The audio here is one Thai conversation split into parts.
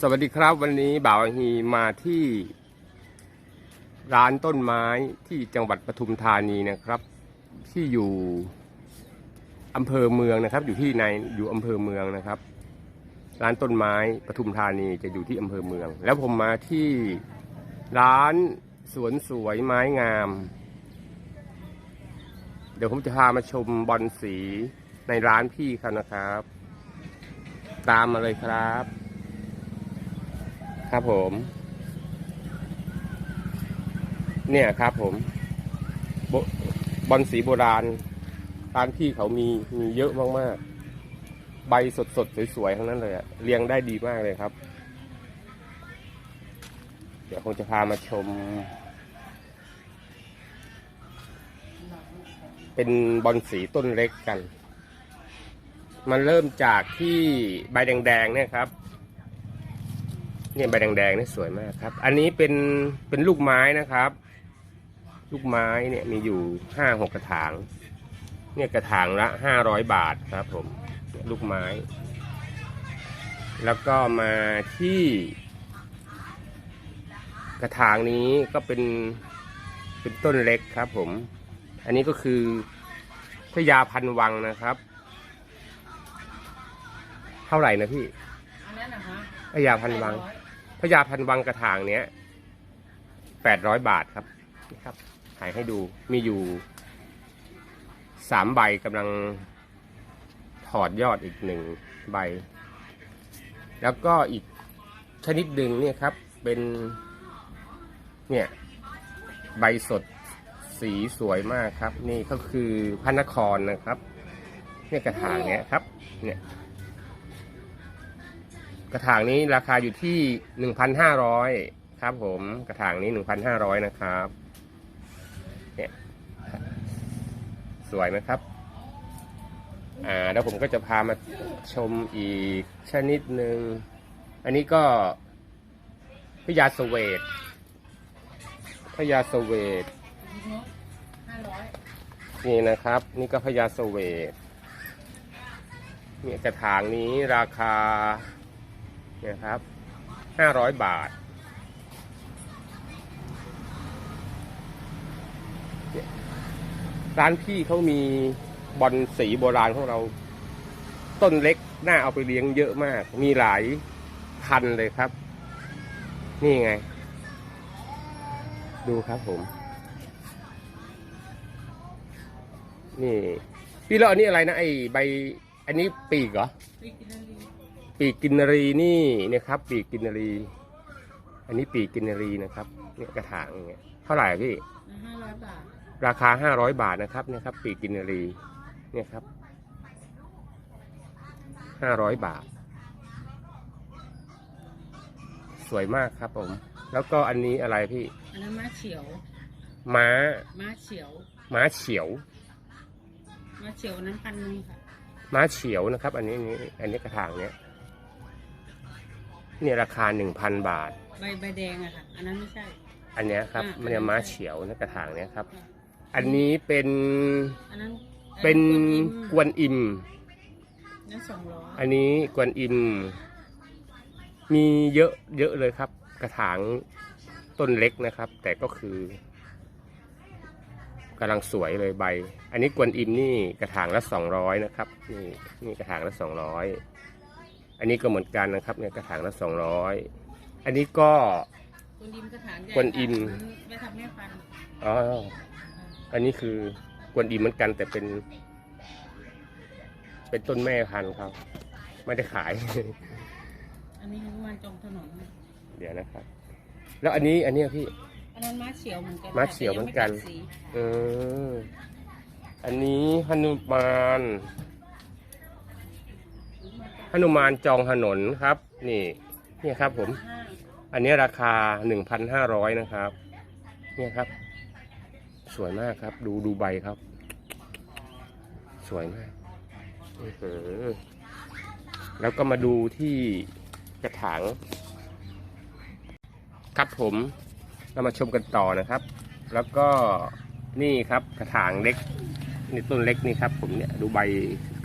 สวัสดีครับวันนี้บ่าวฮีมาที่ ร้านต้นไม้ที่จังหวัดปทุมธานีนะครับ ที่อยู่อำเภอเมืองนะครับ อยู่ที่ในอยู่อำเภอเมืองนะครับ ร้านต้นไม้ปทุมธานีจะอยู่ที่อำเภอเมือง แล้วผมมาที่ร้านสวนสวยไม้งาม เดี๋ยวผมจะพามาชมบอลสีในร้านพี่เขานะครับ ตามมาเลยครับ ครับผม เนี่ยครับผมบบอลสีโบราณร้านพี่เขามีมีเยอะมากๆ ใบสดๆสวยๆทั้งนั้นเลยอะเรียงได้ดีมากเลยครับ เดี๋ยวคงจะพามาชม เป็นบอลสีต้นเล็กกัน มันเริ่มจากที่ใบแดงๆเนี่ยครับ เนี่ยใบแดงๆนี่สวยมากครับ อันนี้เป็นเป็นลูกไม้นะครับ ลูกไม้เนี่ยมีอยู่ห้าหกกระถาง เนี่ยกระถางละห้าร้อยบาทครับผมเนี่ยลูกไม้ แล้วก็มาที่ กระถางนี้ก็เป็นเป็นต้นเล็กครับผม อันนี้ก็คือพญาพันวังนะครับ เท่าไหร่นะพี่อันนั้นนะคะพญาพันวัง พญาพันวังกระถางเนี้ยแปดร้อยบาทครับนี่ครับถ่ายให้ดูมีอยู่สามใบกำลังถอดยอดอีกหนึ่งใบ แล้วก็อีกชนิดหนึ่งเนี่ยครับเป็นเนี่ยใบสดสีสวยมากครับ นี่ก็คือพระนครนะครับ เนี่ยกระถางเนี้ยครับ เนี่ย กระถางนี้ราคาอยู่ที่หนึ่งพันห้าร้อยครับผมกระถางนี้หนึ่งพันห้าร้อยนะครับเนี่ยสวยไหมครับอ่าแล้วผมก็จะพามาชมอีกชนิดหนึ่งอันนี้ก็พญาสเวตพญาสเวตห้าร้อยนี่นะครับ นี่ก็พญาสเวตเนี่ยกระถางนี้ราคา นี่ยครับห้าร้อยบาทร้านพี่เขามีบอลสีโบราณของเรา ต้นเล็กน่าเอาไปเลี้ยงเยอะมาก มีหลายพันเลยครับ นี่ไง ดูครับผม นี่ พี่แล้วอันนี้อะไรนะไอใบ อันนี้ปีกเหรอวิกินารี ปีกกินนรีนี่เนี่ยครับ ปีกกินนรี อันนี้ปีกกินนรีนะครับเนี่ยกระถางอย่างเงี้ยเท่าไหร่อะพี่ห้าร้อยบาท ราคาห้าร้อยบาทนะครับเนี่ยครับ ปีกกินนรีเนี่ยครับห้าร้อยบาท สวยมากครับผม แล้วก็อันนี้อะไรพี่อันนั้นม้าเฉียว ม้า ม้าเฉียว ม้าเฉียว ม้าเฉียวนั้นพันหนึ่งค่ะม้าเฉียวนะครับ อันนี้อันนี้อันนี้กระถางเนี้ย เนี่ยราคาหนึ่งพันบาท ใบใบแดงอะค่ะ อันนั้นไม่ใช่ อันเนี้ยครับอ่ามันเนี่ยม้าเฉียวนะกระถางเนี้ยครับ อันนี้เป็นอันนั้นเป็นกวนอิม นั้นสองร้อยอันนี้กวนอิม มีเยอะเยอะเลยครับ กระถางต้นเล็กนะครับ แต่ก็คือกำลังสวยเลยใบ อันนี้กวนอิมนี่กระถางละสองร้อยนะครับ นี่นี่กระถางละสองร้อย อันนี้ก็เหมือนกันนะครับเนี่ยกระถางละสองร้อยอันนี้ก็กวนอิมกระถางใหญ่กวนอิมค่ะนไม่ทำแม่พันธุ์อ๋ออันนี้คือกวนอิมเหมือนกันแต่เป็น เป็นต้นแม่พันธุ์เขาไม่ได้ขาย อันนี้ฮนุมานจองถนนเดี๋ยวนะครับ แล้วอันนี้อันเนี้ยพี่ อันนั้นม้าเฉียวเหมือนกันม้าเฉียวเหมือนกัน แต่ยังไตัดสีเออ อันนี้หนุมาน หนุมานจองถนนครับ นี่นี่ครับผม อันนี้ราคาหนึ่งพันห้าร้อยนะครับ เนี่ยครับ สวยมากครับ ดูดูใบครับ สวยมากอื้ออแล้วก็มาดูที่กระถางครับผมเรามาชมกันต่อนะครับ แล้วก็นี่ครับกระถางเล็กนี่ต้นเล็กนี่ครับ ผมเนี่ยดูใบ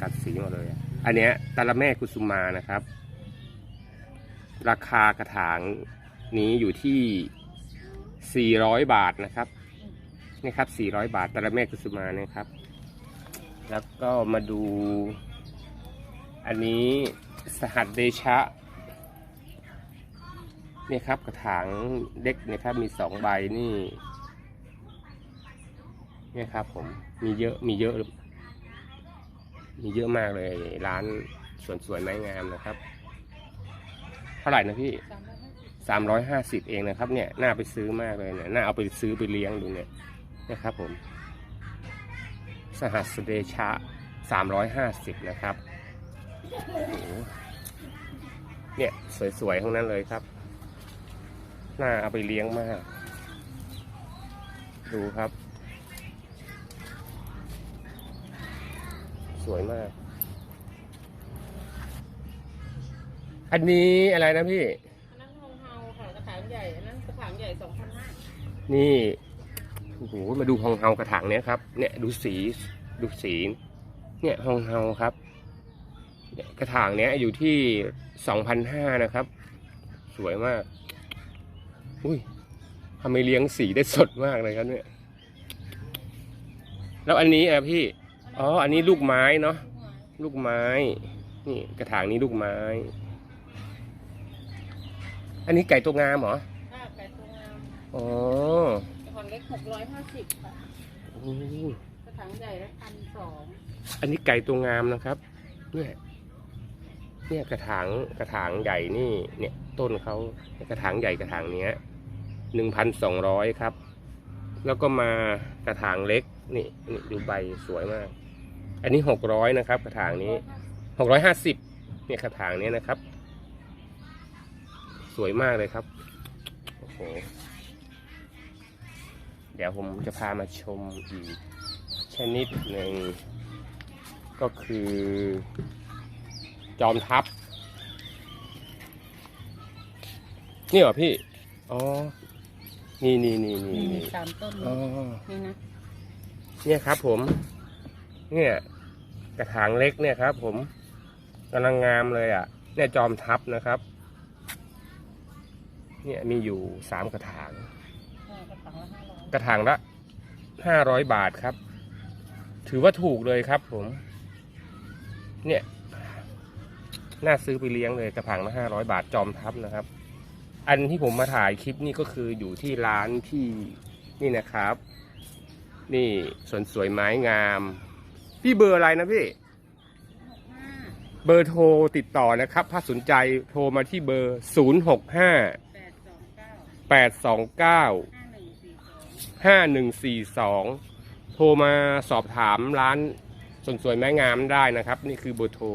กัดสีมาเลย อันเนี้ยตาละแม่กุสุมานะครับ ราคากระถางนี้อยู่ที่ 400 บาทนะครับนี่ครับ 400 บาทตระแม่กุสุมานี่ครับ แล้วก็มาดู อันนี้สหัสเดชะนี่ครับกระถางเล็กนะครับมีสองใบนี่นี่ครับผมมีเยอะมีเยอะ มีเยอะมากเลย ร้านสวนสวยไม้งามนะครับ เท่าไหร่นะพี่สามร้อยห้าสิบเองนะครับ เนี่ยน่าไปซื้อมากเลยเนี่ยน่าเอาไปซื้อไปเลี้ยงดูเนี่ยนะครับผม สหัสเดชะสามร้อยห้าสิบนะครับเนี่ยสวยๆทั้งนั้นเลยครับ น่าเอาไปเลี้ยงมาก ดูครับ สวยมาก อันนี้อะไรนะพี่ อันนั้นฮองเฮาค่ะกระถางใหญ่ อันนั้นกระถางใหญ่สองพันห้านี่โอ้โหมาดูฮองเฮากระถางเนี้ยครับ เนี่ยดูสีดูสีเนี่ยฮองเฮาครับเนี่ยกระถางเนี้ยอยู่ที่สองพันห้านะครับ สวยมาก อุ้ยทำไมเลี้ยงสีได้สดมากเลยครับเนี่ย แล้วอันนี้อะพี่ อ๋อ อันนี้ลูกไม้เนาะ ลูกไม้ นี่กระถางนี้ลูกไม้ อันนี้ไก่ตัวงามเหรอค่าไก่ตัวงามอ๋อกระถางเล็กหกร้อยห้าสิบค่ะโอ้กระถางใหญ่แล้วพันสองอันนี้ไก่ตัวงามนะครับ เนี่ย เนี่ยกระถางกระถางใหญ่นี่ เนี่ยต้นเขากระถางใหญ่กระถางเนี้ยหนึ่งพันสองร้อยครับ แล้วก็มากระถางเล็กนี่นี่ดูใบสวยมาก อันนี้หกร้อยนะครับ กระถางนี้หกร้อยห้าสิบเนี่ยกระถางเนี้ยนะครับ สวยมากเลยครับโอ้โหเดี๋ยวผมจะพามาชมอีกชนิดหนึ่งก็คือ จอมทัพนี่เหรอพี่ อ๋อ นี่นี่นี่นี่นี่มีนี่สามต้นอ๋อนี่นะ เนี่ยครับผม เนี่ยก ระถางเล็กเนี่ยครับ ผมกำลังงามเลยอะ เนี่ยจอมทัพนะครับ เนี่ยมีอยู่สามกระถางอ่ากระถางละห้าร้อยกระถางละห้าร้อยบาทครับ ถือว่าถูกเลยครับผม เนี่ยน่าซื้อไปเลี้ยงเลยกระถางละห้าร้อยบาทจอมทัพนะครับ อันที่ผมมาถ่ายคลิปนี่ก็คืออยู่ที่ร้านที่นี่นะครับ นี่สวนสวยไม้งาม พี่เบอร์อะไรนะพี่ห้าเบอร์โทรติดต่อนะครับ ถ้าสนใจโทรมาที่เบอร์ 0 6 5แปดสองเก้า8 2 9ห้าหนึ่งสี่สอง5142 โทรมาสอบถามร้านสวนสวยไม้งามได้นะครับ นี่คือเบอร์โทร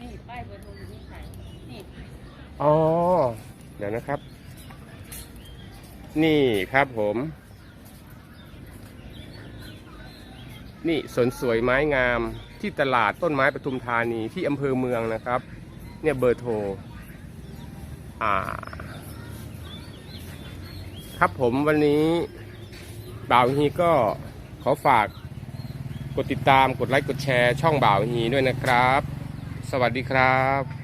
นี่ป้ายเบอร์โทรอยู่นี่ขายนี่อ๋อ เดี๋ยวนะครับ นี่ครับผม นี่สวนสวยไม้งามที่ตลาดต้นไม้ปทุมธานีที่อำเภอเมืองนะครับ เนี่ยเบอร์โทรอ่า ครับผมวันนี้บ่าวฮีก็ขอฝากกดติดตามกดไลค์กดแชร์ช่องบ่าวฮีด้วยนะครับ สวัสดีครับ